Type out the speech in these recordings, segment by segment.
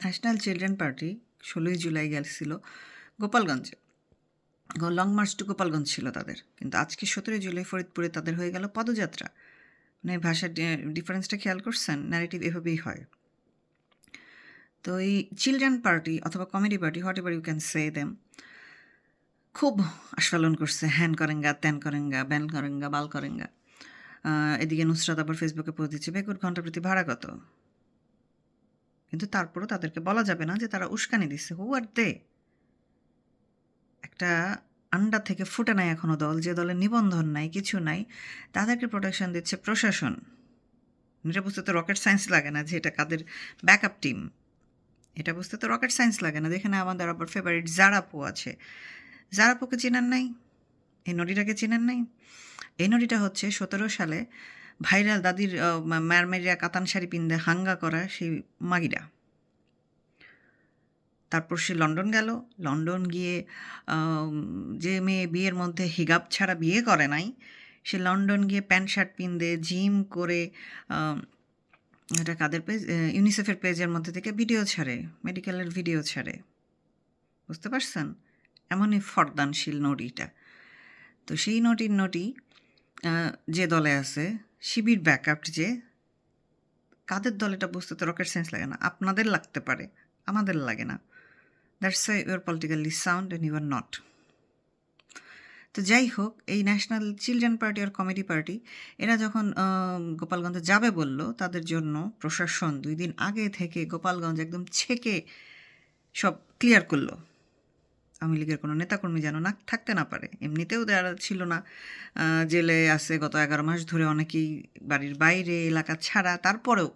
National children party ষোলোই জুলাই গেছিল গোপালগঞ্জে। লং মার্চ টু গোপালগঞ্জ ছিল তাদের। কিন্তু আজকে সতেরোই জুলাই ফরিদপুরে তাদের হয়ে গেল পদযাত্রা। মানে ভাষার ডিফারেন্সটা খেয়াল করছেন ন্যারেটিভ এভাবেই হয়। তো এই চিলড্রেন পার্টি অথবা comedy party whatever you can say them খুব আস্ফালন করছে। হ্যান করেঙ্গা, ত্যান করেঙ্গা, ব্যান করেঙ্গা, বাল করেঙ্গা। এদিকে নুসরাত আবার ফেসবুকে পোস্ট দিচ্ছে, বেকুর ঘণ্টা প্রতি ভাড়া কত কিন্তু তারপরও তাদেরকে বলা যাবে না যে তারা উস্কানি দিচ্ছে। হু আর দে একটা আন্ডা থেকে ফুটে নাই এখনও দল, যে দলের নিবন্ধন নাই, কিছু নাই, তাদেরকে প্রোটেকশন দিচ্ছে প্রশাসন। এটা বুঝতে তো রকেট সায়েন্স লাগে না যে এটা কাদের ব্যাকআপ টিম এটা বুঝতে তো রকেট সায়েন্স লাগে না। যেখানে আমাদের আবার ফেভারিট জারাপো আছে। জারাপোকে চেনেন নাই? এই নদীটাকে চেনেন নাই? এই নদীটা হচ্ছে সতেরো সালে ভাইরাল দাদির ম্যারমেরিয়া কাতান শাড়ি পিন্দে হাঙ্গা করা সেই মাগিরা। তারপর সে লন্ডন গেল। লন্ডন গিয়ে যে মেয়ে বিয়ের মধ্যে হিগাব ছাড়া বিয়ে করে নাই, সে লন্ডন গিয়ে প্যান্ট, শার্ট পিন্দে জিম করে এটা কাদের পেজ ইউনিসেফের পেজের মধ্যে থেকে ভিডিও ছাড়ে, মেডিকেলের ভিডিও ছাড়ে। বুঝতে পারছেন? এমনই ফরদানশীল নটিটা। তো সেই নটির নটি যে দলে আছে শিবির ব্যাকআপ যে কাদের দল এটা বুঝতে তো রকেট সায়েন্স লাগে না। আপনাদের লাগতে পারে, আমাদের লাগে না। That's why you're politically sound and you're not তো যাই হোক, এই ন্যাশনাল চিলড্রেন পার্টি আর কমেডি পার্টি এরা যখন গোপালগঞ্জে যাবে বলল, তাদের জন্য প্রশাসন দুই দিন আগে থেকে গোপালগঞ্জ একদম ছেকে সব ক্লিয়ার করল। আওয়ামী লীগের কোনো নেতাকর্মী যেন না থাকতে না পারে। এমনিতেও তারা ছিল না। জেলে আছে গত এগারো মাস ধরে অনেকেই বাড়ির বাইরে, এলাকা ছাড়া। তারপরেও,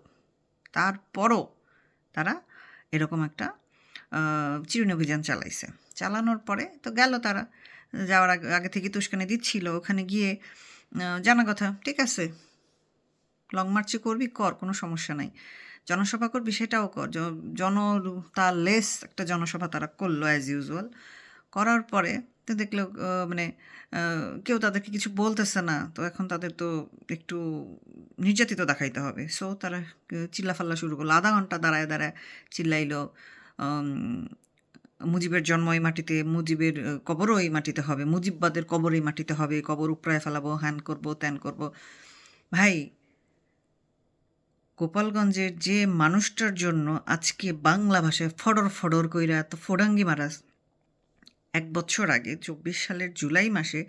তারপরও তারা এরকম একটা চিরুনি অভিযান চালাইছে। চালানোর পরে তো গেল তারা। যাওয়ার আগে আগে থেকে তুস্কানি দিচ্ছিল। ওখানে গিয়ে জানা কথা, ঠিক আছে, লং মার্চে করবি, কর, কোনো সমস্যা নাই। জনসভা করবি সেটাও কর, জ- জন তার লেস একটা জনসভা তারা করল অ্যাজ ইউজুয়াল করার পরে তো দেখল মানে কেউ তাদেরকে কিছু বলতেছে না, তো এখন তাদের তো একটু নির্যাতিত দেখাইতে হবে। সো তারা চিল্লাফাল্লা শুরু করল। আধা ঘণ্টা দাঁড়ায় দাঁড়ায় চিল্লাইলো মুজিবের জন্ম এই মাটিতে, মুজিবের কবরও এই মাটিতে হবে, মুজিববাদের কবর এই মাটিতে হবে, কবর উপড়ায় ফেলাবো, হ্যান করব, ত্যান করব। ভাই গোপালগঞ্জের যে মানুষটার জন্য আজকে বাংলা ভাষায় ফডর ফডর কইরা এত ফোডাঙ্গি মারাস এক বছর আগে, চব্বিশ সালের জুলাই মাসে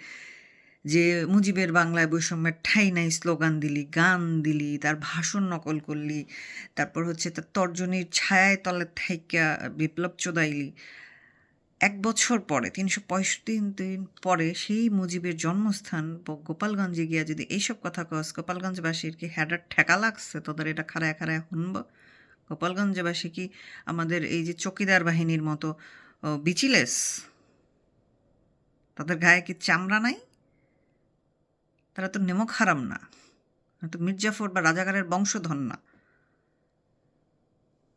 যে মুজিবের বাংলায় বৈষম্যের ঠাই নাই, স্লোগান দিলি, গান দিলি, তার ভাষণ নকল করলি, তারপর হচ্ছে তার তর্জনীর ছায়ায় তলে থাইকা বিপ্লব চোদাইলি এক বছর পরে, তিনশো পঁয়ষট্টি দিন পরে সেই মুজিবের জন্মস্থান গোপালগঞ্জে গিয়া যদি এইসব কথা কস, গোপালগঞ্জবাসীর কি হ্যাডার ঠেকা লাগছে? তোদের এটা খারায় খারায় শুনব? গোপালগঞ্জবাসী কি আমাদের এই যে চকিদার বাহিনীর মতো বিচিলেস? তাদের গায়ে কি চামড়া নাই? তারা তো নেমক হারাম না। তো মির্জাফর বা রাজাগারের বংশধর না।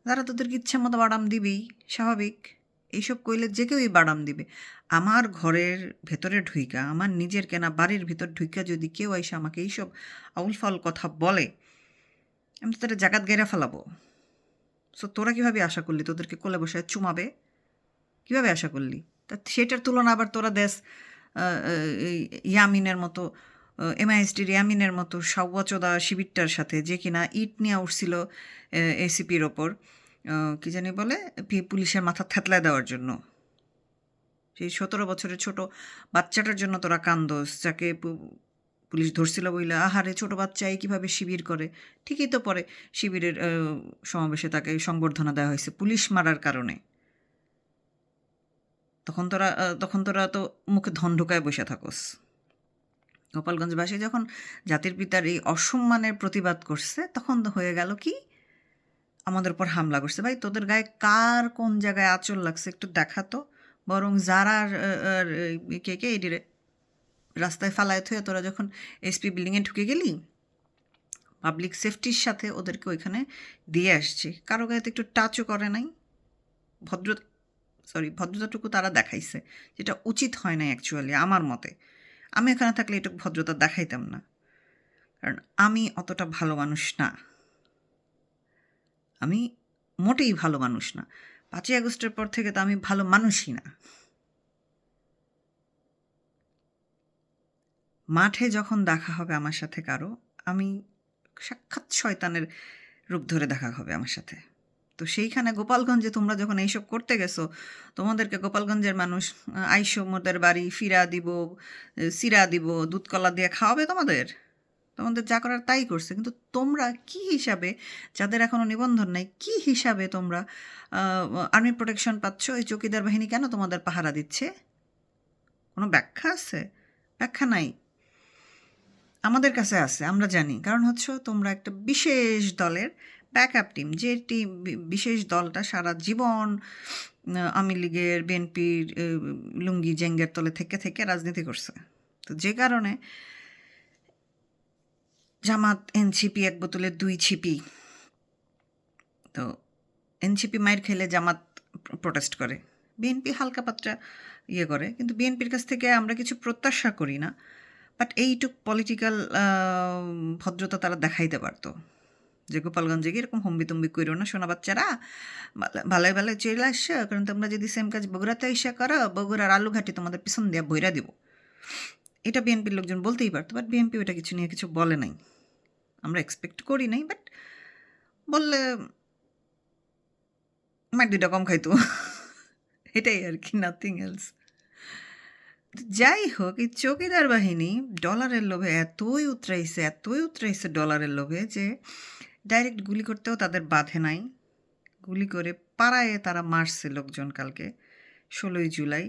তারা তোদেরকে ইচ্ছে মতো বাদাম দিবেই, স্বাভাবিক। এইসব কইলে যে কেউই বাড়াম দিবে। আমার ঘরের ভেতরে ঢুইকা, আমার নিজের কেনা বাড়ির ভিতর ঢুইকা যদি কেউ এসে আমাকে এইসব আউল ফাউল কথা বলে, আমি তো তারা জাগাত গেরা ফেলাবো। সো তোরা কীভাবে আশা করলি? তোদেরকে কোলে বসে চুমাবে? কীভাবে আশা করলি? তা সেটার তুলনা আবার তোরা দেশ ইয়ামিনের মতো এমআইএসটির ইয়ামিনের মতো সাওয়াচোদা শিবিরটার সাথে যে কিনা ইট নিয়ে উঠছিল এসিপির ওপর। কি জানি বলে পুলিশের মাথা থেতলায় দেওয়ার জন্য। সেই সতেরো বছরের ছোট বাচ্চাটার জন্য তোরা কান্দোস, যাকে পুলিশ ধরছিল বইলে, আহারে, ছোট বাচ্চাই কীভাবে শিবির করে? ঠিকই তো পরে শিবিরের সমাবেশে তাকে সংবর্ধনা দেওয়া হয়েছে পুলিশ মারার কারণে। তখন তোরা তখন তোরা তো মুখে ধন ঢুকায় বসে থাকোস। গোপালগঞ্জবাসী যখন জাতির পিতার এই অসম্মানের প্রতিবাদ করছে, তখন হয়ে গেল কি? আমাদের উপর হামলা করছে। ভাই, তোদের গায়ে কার কোন জায়গায় আঁচল লাগছে একটু দেখাতো বরং যারা কে কে এটি রাস্তায় ফালায় থুয়ে তোরা যখন এসপি বিল্ডিংয়ে ঢুকে গেলি পাবলিক সেফটির সাথে ওদেরকে ওইখানে দিয়ে আসছে। কারও গায়ে তো একটু টাচও করে নাই। ভদ্র সরি ভদ্রতাটুকু তারা দেখাইছে, যেটা উচিত হয় না অ্যাকচুয়ালি আমার মতে। আমি এখানে থাকলে এটুকু ভদ্রতা দেখাইতাম না। কারণ আমি অতটা ভালো মানুষ না। আমি মোটেই ভালো মানুষ না। পাঁচই আগস্টের পর থেকে তো আমি ভালো মানুষই না। মাঠে যখন দেখা হবে আমার সাথে কারও, আমি সাক্ষাৎ শয়তানের রূপ ধরে দেখা হবে আমার সাথে। তো সেইখানে গোপালগঞ্জে তোমরা যখন এইসব করতে গেছো, তোমাদেরকে গোপালগঞ্জের মানুষ, আইসো মোদের বাড়ি, ফিরা দিব সিরা দিব, দুধকলা দিয়ে খাওয়াবে তোমাদের? তোমাদের যা করার তাই করছে। কিন্তু তোমরা কি হিসাবে, যাদের এখনও নিবন্ধন নাই, কি হিসাবে তোমরা আর্মি প্রোটেকশন পাচ্ছ? এই চৌকিদার বাহিনী কেন তোমাদের পাহারা দিচ্ছে? কোনো ব্যাখ্যা আছে? ব্যাখ্যা নাই। আমাদের কাছে আছে, আমরা জানি। কারণ হচ্ছে তোমরা একটা বিশেষ দলের ব্যাকআপ টিম যে টিম বিশেষ দলটা সারা জীবন আওয়ামী লীগের বিএনপির লুঙ্গি জেঙ্গের তলে থেকে থেকে রাজনীতি করছে। তো যে কারণে জামাত এনসিপি এক বোতলে দুই ছিপি। তো এনসিপি মায়ের খেলে জামাত প্রোটেস্ট করে। বিএনপি হালকা পাত্রা ইয়ে করে। কিন্তু বিএনপির কাছ থেকে আমরা কিছু প্রত্যাশা করি না। বাট এইটুক পলিটিক্যাল ভদ্রতা তারা দেখাইতে পারতো। যে গোপালগঞ্জে গিয়ে এরকম হম্বি তুম্বি কইরো না, সোনা বাচ্চারা? ভালোই ভালোই চলে আসছে, কারণ তোমরা যদি সেম কাজ বগুড়াতে এসে করো, বগুড়ার আলু ঘাটি তোমাদের পিছন দিয়ে বইরা দিব। এটা বিএনপির লোকজন বলতেই পারতো বাট বিএনপি ওটা কিছু নিয়ে কিছু বলে নাই। আমরা এক্সপেক্ট করি নাই বাট বললে মার দুইটা কম খাইতো। এটাই আর কি নাথিং এলস যাই হোক, এই চৌকিদার বাহিনী ডলারের লোভে এতই উতরাইছে এতই উতরাইছে ডলারের লোভে যে ডাইরেক্ট গুলি করতেও তাদের বাধে নাই। গুলি করে পাড়ায় তারা মারছে লোকজন কালকে, ষোলোই জুলাই।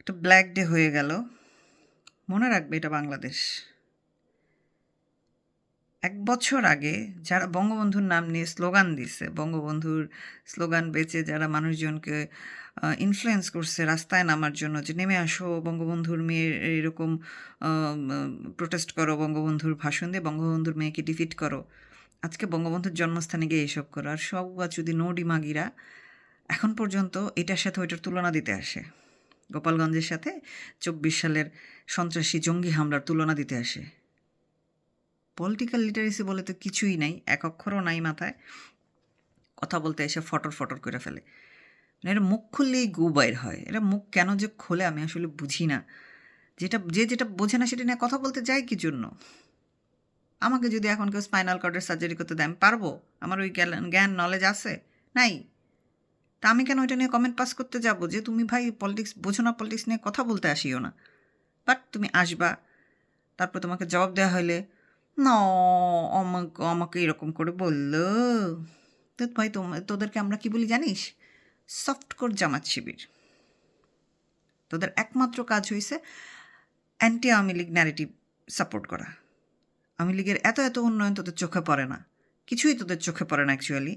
একটা ব্ল্যাক ডে হয়ে গেল। মনে রাখবে এটা বাংলাদেশ। এক বছর আগে যারা বঙ্গবন্ধুর নাম নিয়ে স্লোগান দিছে, বঙ্গবন্ধুর স্লোগান বেচে যারা মানুষজনকে ইনফ্লুয়েন্স করছে রাস্তায় নামার জন্য, যে নেমে আসো, বঙ্গবন্ধুর মেয়ে এরকম প্রোটেস্ট করো, বঙ্গবন্ধুর ভাষণ দিয়ে বঙ্গবন্ধুর মেয়েকে ডিফিট করো, আজকে বঙ্গবন্ধুর জন্মস্থানে গিয়ে এইসব করো। আর সব যদি নৌডি মাগিরা এখন পর্যন্ত এটার সাথে ওইটার তুলনা দিতে আসে। গোপালগঞ্জের সাথে চব্বিশ সালের সন্ত্রাসী জঙ্গি হামলার তুলনা দিতে আসে। পলিটিক্যাল লিটারেসি বলে তো কিছুই নাই, এক অক্ষরও নাই মাথায়। কথা বলতে এসে ফটর ফটর করে ফেলে। মানে এরা মুখ খুললেই গু বাইর হয়। এরা মুখ কেন যে খোলে আমি আসলে বুঝি না। যেটা, যে যেটা বোঝে না সেটা নিয়ে কথা বলতে যায় কি জন্য? আমাকে যদি এখন কেউ স্পাইনাল কর্ডের সার্জারি করতে দেয়, আমি পারব? আমার ওই জ্ঞান নলেজ আছে? নাই। তা আমি কেন ওইটা নিয়ে কমেন্ট পাস করতে যাব? যে তুমি ভাই পলিটিক্স বোঝো না পলিটিক্স নিয়ে কথা বলতে আসিও না। বাট তুমি আসবা। তারপর তোমাকে জবাব দেওয়া হলে না, আমাকে আমাকে এরকম করে বলল। তো ভাই তোদেরকে আমরা কি বলি জানিস? সফটকোর জামাত শিবির। তোদের একমাত্র কাজ হয়েছে anti Awami League narrative support করা। আওয়ামী লীগের এত এত উন্নয়ন তোদের চোখে পড়ে না। কিছুই তোদের চোখে পড়ে না অ্যাকচুয়ালি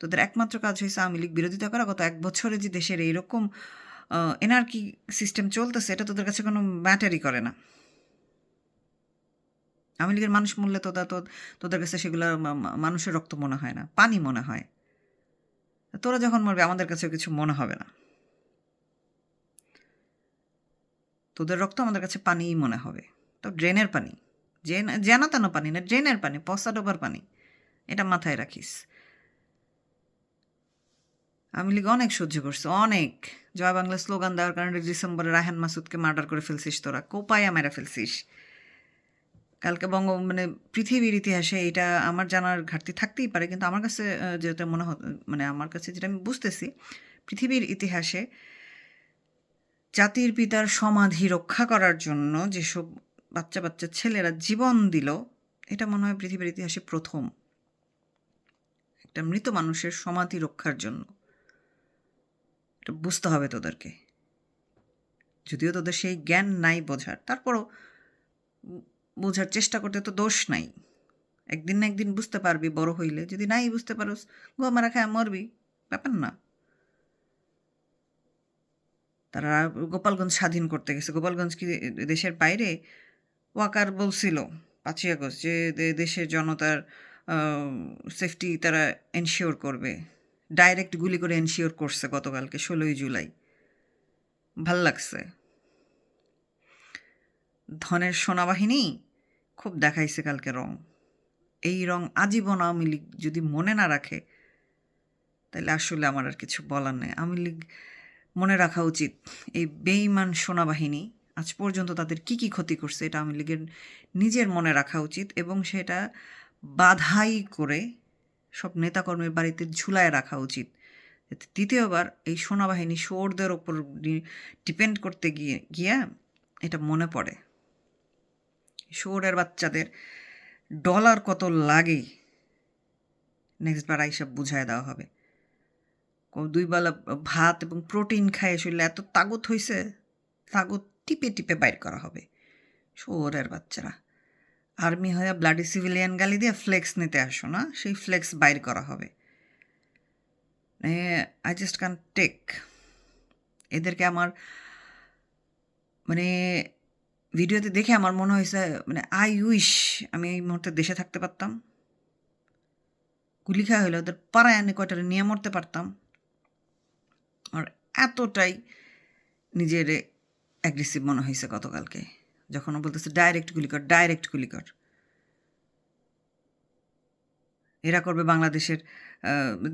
তোদের একমাত্র কাজ হয়েছে আওয়ামী লীগ বিরোধিতা করা গত এক বছরে যে দেশের এইরকম এনআরকি সিস্টেম চলতেছে, এটা তোদের কাছে কোনো ম্যাটারই করে না। আওয়ামী লীগের মানুষ মূল্যে তোদের তো তোদের কাছে সেগুলো মানুষের রক্ত মনে হয় না, পানি মনে হয়। তোরা যখন মরবে, আমাদের কাছে কিছু মনে হবে না। তোদের রক্ত আমাদের কাছে পানিই মনে হবে। তো ড্রেনের পানি যে জানা তেন পানি না, ড্রেনের পানি পসা ডোবার পানি, এটা মাথায় রাখিস। আমি লীগ অনেক সহ্য করছি, অনেক। জয় বাংলা স্লোগান দেওয়ার কারণে ডিসেম্বরে রাহান মাসুদকে মার্ডার করে ফেলছিস তোরা কোপায়া মেরা ফেলছিস। কালকে বঙ্গ মানে পৃথিবীর ইতিহাসে এটা আমার জানার ঘাটতি থাকতেই পারে, কিন্তু আমার কাছে যেটা মনে মানে আমার কাছে যেটা আমি বুঝতেছি, পৃথিবীর ইতিহাসে জাতির পিতার সমাধি রক্ষা করার জন্য যেসব বাচ্চা বাচ্চা ছেলেরা জীবন দিল, এটা মনে হয় পৃথিবীর ইতিহাসে প্রথম। একটা মৃত মানুষের সমাধি রক্ষার জন্য। এটা বুঝতে হবে তোদেরকে। যদিও তোদের সেই জ্ঞান নাই বোঝার, তারপরও বোঝার চেষ্টা করতে তো দোষ নাই। একদিন না একদিন বুঝতে পারবি বড় হইলে। যদি নাই বুঝতে পারোস, গো মারা খায় মরবি, ব্যাপার না। তারা গোপালগঞ্জ স্বাধীন করতে গেছে। গোপালগঞ্জ কি দেশের বাইরে? ওয়াকার বলছিল পাঁচই আগস্ট যে দেশের জনতার সেফটি তারা এনশিওর করবে। ডাইরেক্ট গুলি করে এনশিওর করছে গতকালকে, ষোলোই জুলাই। ভালো লাগছে। ধনের সেনাবাহিনী খুব দেখাইছে কালকে রং। এই রং আজীবন আওয়ামী লীগ যদি মনে না রাখে তাহলে আসলে আমার আর কিছু বলার নেই। আওয়ামী লীগ মনে রাখা উচিত, এই বেইমান সেনাবাহিনী আজ পর্যন্ত তাদের কি কি ক্ষতি করছে এটা আওয়ামী লীগের নিজের মনে রাখা উচিত এবং সেটা বাধাই করে সব নেতাকর্মীর বাড়িতে ঝুলায় রাখা উচিত। দ্বিতীয়বার এই সেনাবাহিনী শোরদের ওপর ডিপেন্ড করতে গিয়ে, গিয়া এটা মনে পড়ে। শোরের বাচ্চাদের ডলার কত লাগে নেক্সট বার এইসব বুঝায় দেওয়া হবে। দুই বেলা ভাত এবং প্রোটিন খায় শরীরে এত তাগত হয়েছে তাগত টিপে টিপে বাইর করা হবে। শোরের বাচ্চারা। আর্মি হয়ে ব্লাডি সিভিলিয়ান গালি দিয়ে ফ্লেক্স নিতে আসো না, সেই ফ্লেক্স বাইর করা হবে। আই জাস্ট ক্যান টেক এদেরকে আমার মানে ভিডিওতে দেখে আমার মনে হয়েছে মানে আই উইশ আমি এই মুহূর্তে দেশে থাকতে পারতাম। গুলি খাওয়া হলে ওদের পাড়ায় আনে কয়টারে নিয়ে মরতে পারতাম। আর এতটাই নিজের অ্যাগ্রেসিভ মনে হয়েছে গতকালকে। যখন বলতেছে ডাইরেক্ট গুলি কর ডাইরেক্ট গুলি কর। এরা করবে বাংলাদেশের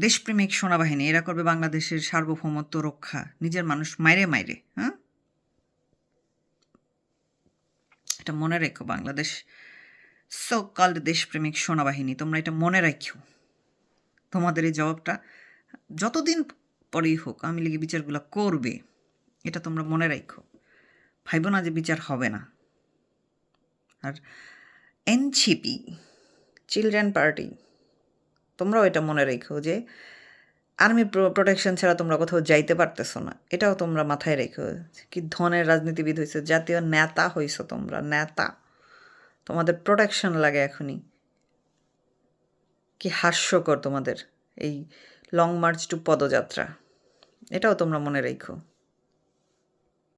দেশপ্রেমিক সেনাবাহিনী, এরা করবে বাংলাদেশের সার্বভৌমত্ব রক্ষা, নিজের মানুষ মাইরে মাইরে হ্যাঁ? এটা মনে রেখো বাংলাদেশ সো কল্ড দেশপ্রেমিক সেনাবাহিনী, তোমরা এটা মনে রাখো। তোমাদের এই জবাবটা যতদিন পরেই হোক আমি লিগে বিচারগুলো করবে, এটা তোমরা মনে রাখো। ভাইব না যে বিচার হবে না। আর এনছিপি চিলড্রেন পার্টি তোমরাও এটা মনে রেখো যে আর্মি প্রোটেকশন ছাড়া তোমরা কোথাও যাইতে পারতেছো না। এটাও তোমরা মাথায় রেখো কি ধনের রাজনীতিবিদ হয়েছে জাতীয় নেতা হইছো তোমরা, নেতা। তোমাদের প্রোটেকশন লাগে এখনই। কি হাস্যকর তোমাদের এই লং মার্চ টু পদযাত্রা। এটাও তোমরা মনে রেখো।